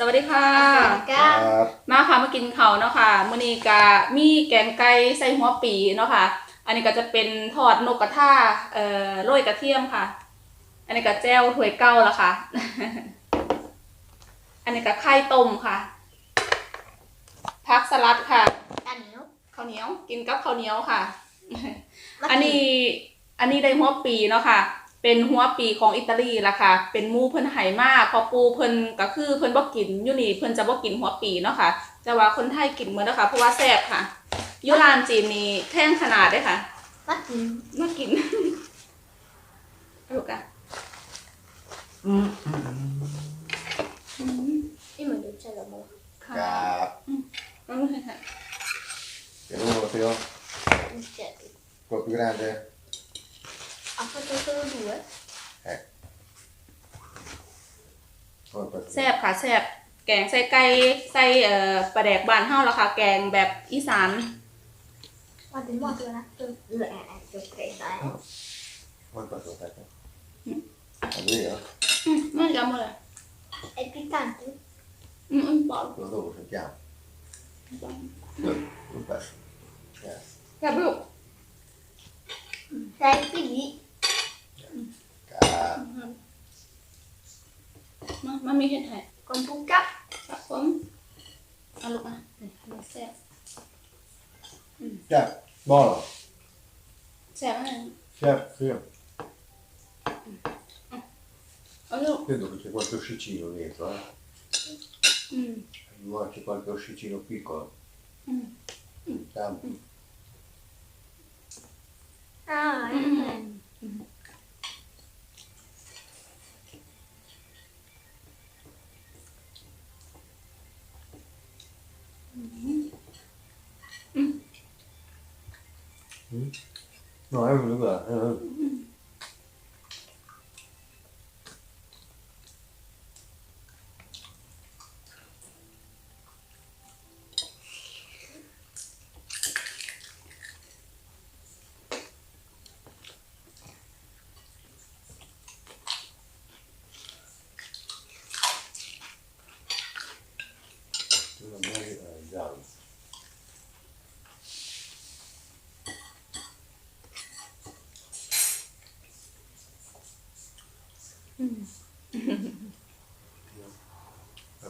สวัสดีค่ะก็ครับมาค่ะมากินข้าวเนาะค่ะมื้อนี้ก็มีแกงไก่ใส่หัวปีเนาะค่ะ อันนี้ก็จะเป็นทอดนกกระทาเอ่อโรยกระเทียมค่ะ อันนี้ก็แจ่วถ้วยเก้าละค่ะ อันนี้ก็ไข่ต้มค่ะผักสลัดค่ะอันนี้ข้าวเหนียวกินกับข้าวเหนียวค่ะ อัอันนี้อันนี้ได้หัวปีเนาะค่ะ เป็นหัวปีของอิตาลีละค่ะ เป็นหมูเพิ่นไหมาพอปูเพิ่นก็คือเพิ่นบ่กินอยู่นี่เพิ่นจะบ่กินหัวปีเนาะค่ะแต่ว่าคนไทยกินเหมือนเนาะค่ะเพราะว่าแซ่บค่ะอยู่ร้านจีนนี่แท่งขนาดเด้อค่ะมากินมากินลูกอะอืมนี่เหมือนดูใช่หรอมั้งค่ะครับอืมค่ะเดี๋ยวเราเที่ยวมันจะกดพิการเลย เอาไปตัวตัว ดูอะกดปัดแซ่บค่ะแซ่บแกงใส่ไก่ใส่เอ่อปลาแดกบ้านเฮาละค่ะ แกงแบบอีสานมาถึงหมดตัวนะตัวเหลือแอบตัวเกยได้กดปัดตัวไปอันนี้เหรออืมมันจะหมดเลยไอ้พี่กันตัวอืมอืมบอกตัวตัวถึงยาวกดปัดแซ่บลูกใส่พี่นี้ครับ มามามีเห็ดไห่กองพุงกับครับผมเอาลูกมานี่มันแซ่บจับบ่อเหรอแซ่บมากแซ่บเครื่องเอาลูก credo che c'è qualche uscicino dentro eh อืม ma c'è qualche uscicino piccolo Mm. Tanto. อ่าอืมอืม 嗯，那还不如呢。嗯。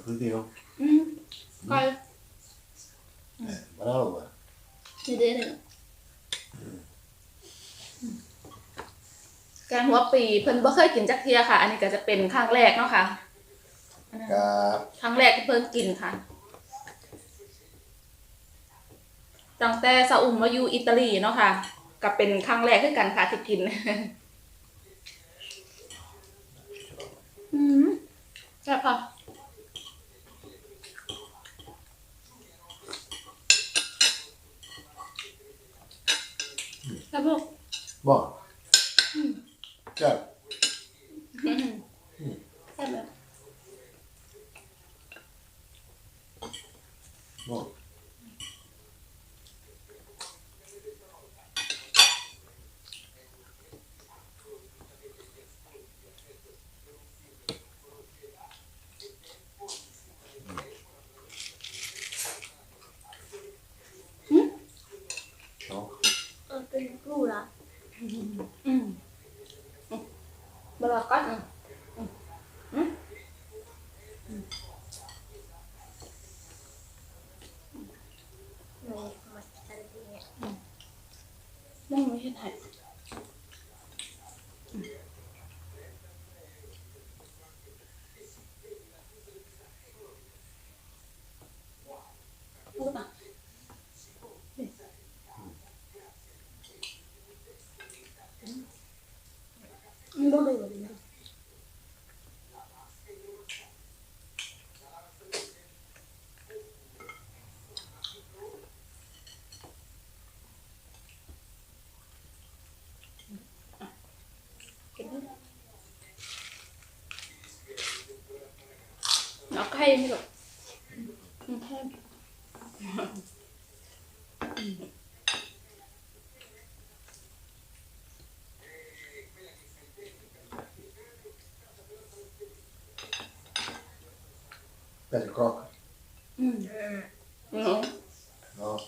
Appetito? อืมไป Eh, bravo guarda. นี่เด้เลยแกงหัวปีเพิ่นบ่เคยกินจักเทียค่ะ อันนี้ก็จะเป็นครั้งแรกเนาะค่ะอันนั้น Cap. ครั้งแรกที่เพิ่นกินค่ะ ตั้งแต่ซาอุมมาอยู่อิตาลีเนาะค่ะ ก็เป็นครั้งแรกคือกันค่ะที่กิน อืมแซ่บค่ะ แซ่บลูก Buono. Cap. แซ่บเลย Buono. เนาะ เออเป็นกูละอืมอืมบลากัดอืมอืมไม่มาใส่เนี่ย นั่งไม่เห็นไห้พูดป่ะอืมดูดูดูดูกินดู เอาไข่นี่หรอกอืมไข่ Pepparkaka. อืม Mm. อืม Ja. Ja,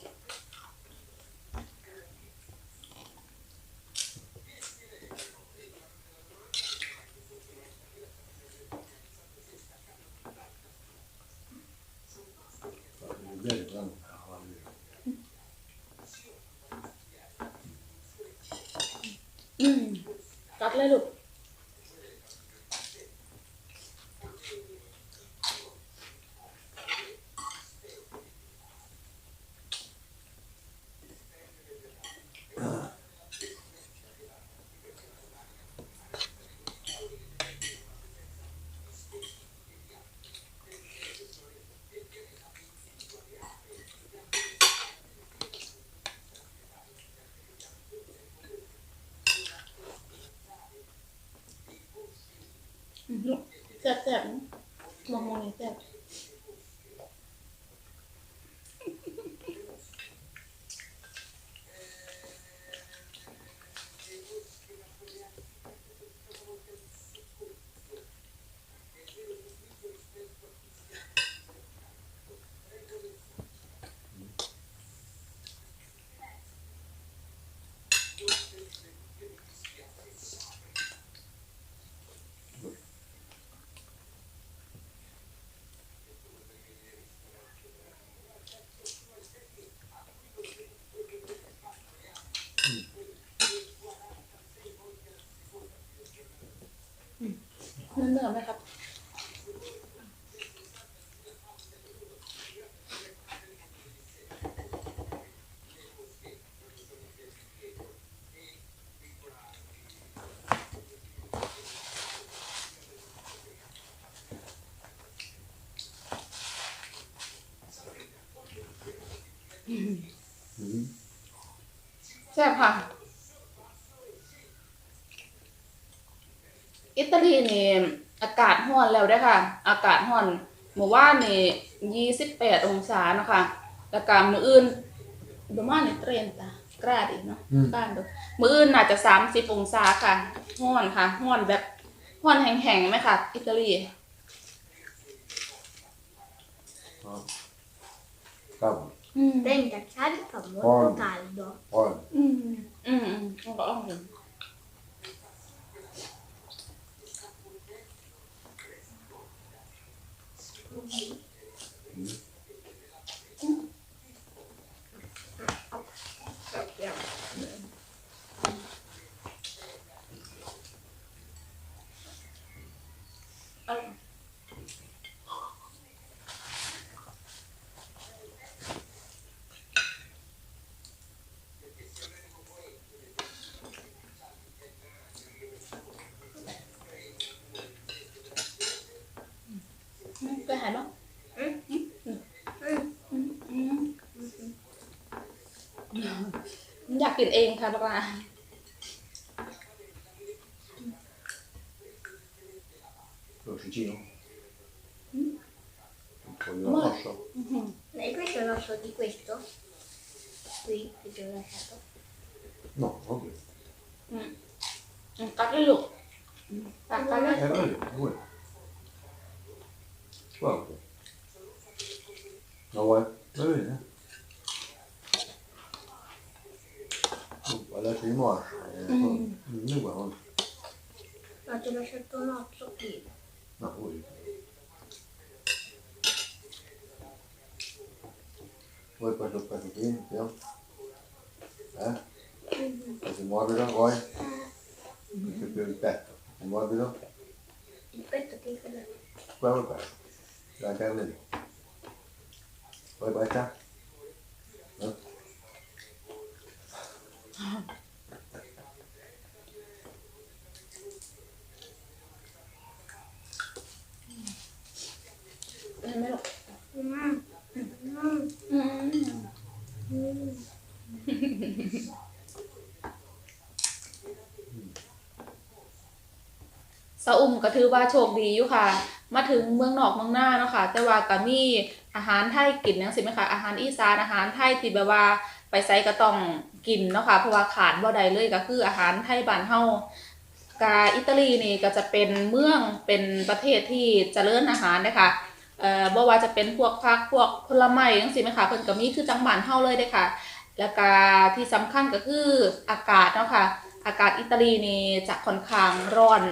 det är väldigt varmt. Ja, det är- อืม กัดเลยลูก แซ่บแซ่บมองมองนี่แซ่บ เนื้อเนื้อไหมครับ Mm. แซ่บค่ะ อิตาลีนี่อากาศร้อนแล้วเด้อค่ะ อากาศร้อนเมื่อวานนี่ยี่สิบแปดองศาเนาะคะแล้วก็มื้ออื่นประมาณนี่เทรนตากราดอีกเนาะอืมกราดดูมื้ออื่นน่าจะสามสิบองศาค่ะร้อนค่ะร้อนแบบร้อนแห้งๆไหมค่ะ อิตาลี Ja. Fem. อื Hum. Mm. Demin acciaio fa molto caldo. Buono. Mm. Mm. Buono. กกินเองค่ะบักลา Rossicino. Un po' di Ma- rosso. Nej, questo è l'osso di questo. Qui, che ti ho lasciato. No, ok. อืมกัดเลยลูกตักกัดเลย Eh, vai, due. Guarda. No, vuoi? Va bene. lacrimoasă. Mm. Nu mă am. Același tonat, sopii. Da, uite. Voi é? după puțin, eu. Da? Faci morbido, voi? Perché più il petto. È que é petto che cos'è? Quello qua. La carne lì. vai baciare? No? ะอุ่มก็ถือว่าโชคดีอยู่ค่ะ มาถึงเมืองนอกเมืองหน้าเนาะค่ะ แต่ว่าก็มีอาหารไทยกินจังซี่ไหมคะอาหารอีสานอาหารไทยที่แบบว่าไปไสก็ต้องกินเนาะค่ะเพราะว่าขาดบ่ได้เลยก็คืออาหารไทยบ้านเฮากาอิตาลีนี่ก็จะเป็นเมืองเป็นประเทศที่เจริญอาหารนะคะเอ่อบ่ว่าจะเป็นพวกผักพวกผลไม้จังซี่แม่ค่ะเพิ่นก็มีคือจังบ้านเฮาเลยเด้ค่ะ แล้วก็ที่สำคัญก็คืออากาศเนาะค่ะอากาศอิตาลีนี่จะค่อนข้างร้อน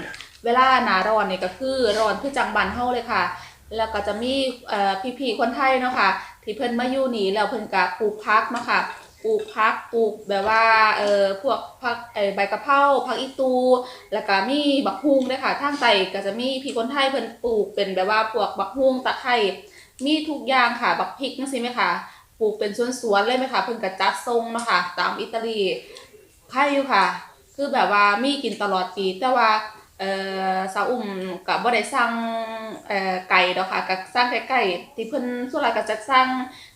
เวลาหนาร้อนเนี่ยก็คือร้อนคือจังบ้านเฮาเลยค่ะ แล้วก็จะมีพี่ๆคนไทยเนาะค่ะ ที่เพิ่นมาอยู่นี่แล้วเพิ่นก็ปลูกผักเนาะค่ะปลูกผักปลูกแบบว่าเอ่อพวกผักเอ่อใบกะเพราผักอีตู แล้วก็มีบักฮุงด้วยค่ะทางใต้ก็จะมีพี่คนไทยเพิ่นปลูกเป็นแบบว่าพวกบักฮุงตะไคร้มีทุกอย่างค่ะบักพริกจังซี่ไหมคะปลูกเป็นสวนๆเลยไหมคะเพิ่นก็จัดทรงเนาะค่ะตามอิตาลีใครอยู่ค่ะ คือแบบว่ามีกินตลอดปีแต่ว่า เอ่อสาวอุ่มก็บ่ได้สั่งเอ่อไก่ดอกค่ะก็สั่งใกล้ๆที่เพิ่นส่วนหลายก็จะสั่ง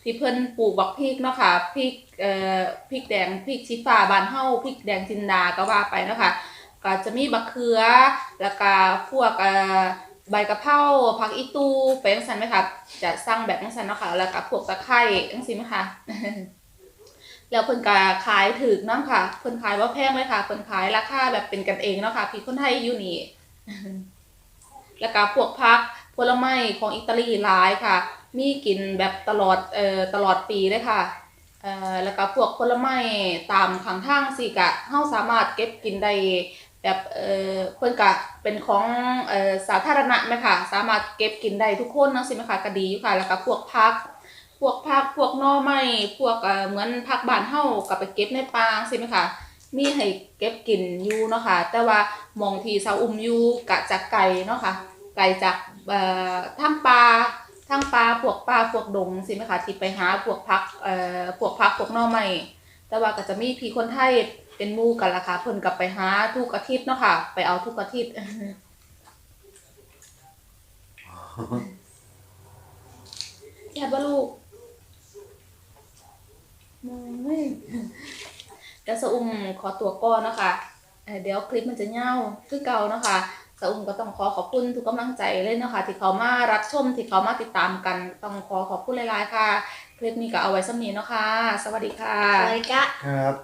ที่เพิ่นปลูกบักพริกเนาะค่ะพริกเอ่อพริกแดงพริกชี้ฟ้าบ้านเฮาพริกแดงจินดาก็ว่าไปเนาะค่ะก็จะมีบักเขือแล้วก็พวกเอ่อใบกะเพราผักอีตูไปจังซั่นไหมคะจะสั่งแบบจังซั่นเนาะค่ะแล้วก็พวกตะไคร้จังซี่ไหมคะ แล้วเพิ่นก็ขายถูกน้ำค่ะเพิ่นขายว่าแพงเลยค่ะเพิ่นขายราคาแบบเป็นกันเองเนาะค่ะพี่คนไทยอยู่นี่แล้วก็พวกผักผลไม้ของอิตาลีหลายค่ะ มีกินแบบตลอดเอ่อตลอดปีเลยค่ะเอ่อแล้วก็พวกผลไม้ตามข้างทางสิกะเฮาสามารถเก็บกินได้แบบเอ่อเพิ่นก็เป็นของเอ่อสาธารณะไหมค่ะ สามารถเก็บกินได้ทุกคนเนาะสิไหมคะก็ดีอยู่ค่ะ แล้วก็พวกผัก พวกผักพวกหน่อไม้พวกเอ่อเหมือนผักบ้านเฮาก็ไปเก็บในป่าสิไหมคะมีให้เก็บกินอยู่เนาะค่ะแต่ว่าหมองที่เซาอุ้มอยู่กะจากไกลเนาะค่ะไกลจากเอ่อทางป่าทางปลาพวกปลาพวกดงสิไหมคะที่ไปหาพวกพักเอ่อพวกพักพวกหน่อไม้แต่ว่าก็จะมีพี่คนไทยเป็นหมู่กันล่ะค่ะเพิ่นกับไปหาทุกอาทิตย์เนาะค่ะไปเอาทุกอาทิตย์อยากบ่ลูก มองไม่เดี๋ยวสะอุ้มขอตัวก่อนเนาะคะเอ่อเดี๋ยวคลิปมันจะยาวคือเก่าเนาะค่ะสาวอุ้มก็ต้องขอขอบคุณทุกกำลังใจเลยเนาะค่ะที่เขามารับชมที่เขามาติดตามกันต้องขอขอบคุณหลายๆค่ะ คลิปนี้ก็เอาไว้สำนีเนาะค่ะ สวัสดีค่ะ Like that. ครับ